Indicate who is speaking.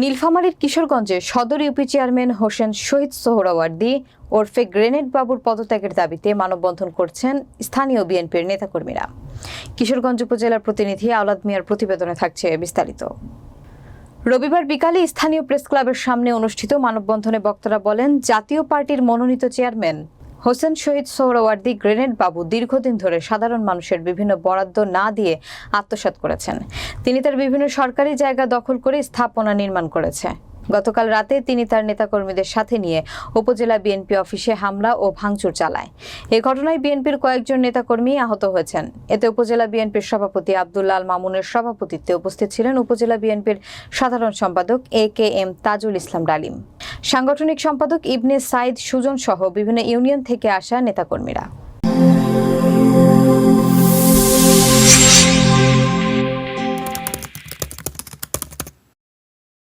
Speaker 1: নীলফামারীর কিশোরগঞ্জে সদর ইউপি চেয়ারম্যান হোসেন শহীদ সোহরাওয়ার্দী ওরফে গ্রেনেড বাবুর পদত্যাগের দাবিতে মানববন্ধন করছেন স্থানীয় বিএনপির নেতাকর্মীরা। কিশোরগঞ্জ উপজেলার প্রতিনিধি আওলাদ মিয়ার প্রতিবেদনে থাকছে বিস্তারিত। রবিবার বিকালে স্থানীয় প্রেস ক্লাবের সামনে অনুষ্ঠিত মানববন্ধনে বক্তারা বলেন, জাতীয় পার্টির মনোনীত চেয়ারম্যান হোসেন শহীদ সোহরাওয়ার্দী গ্রেনেড বাবু দীর্ঘদিন ধরে সাধারণ মানুষের বিভিন্ন বরাদ্দ না দিয়ে আত্মসাত করেছেন। তিনি তার বিভিন্ন সরকারি জায়গা দখল করে স্থাপনা নির্মাণ করেছে। গতকাল রাতে তিনি তার নেতাকর্মীদের সাথে নিয়ে উপজেলা বিএনপি অফিসে হামলা ও ভাঙচুর চালায়। এ ঘটনায় বিএনপির কয়েকজন নেতাকর্মী আহত হয়েছেন। এতে উপজেলা বিএনপির সভাপতি আব্দুল্লাহ আল মামুনের সভাপতিত্বে উপস্থিত ছিলেন উপজেলা বিএনপির সাধারণ সম্পাদক এ কে এম তাজুল ইসলাম ডালিম। সাংগঠনিক সম্পাদক ইবনে সাইদ সুজন সহ বিভিন্ন ইউনিয়ন থেকে আসা নেতাকর্মীরা।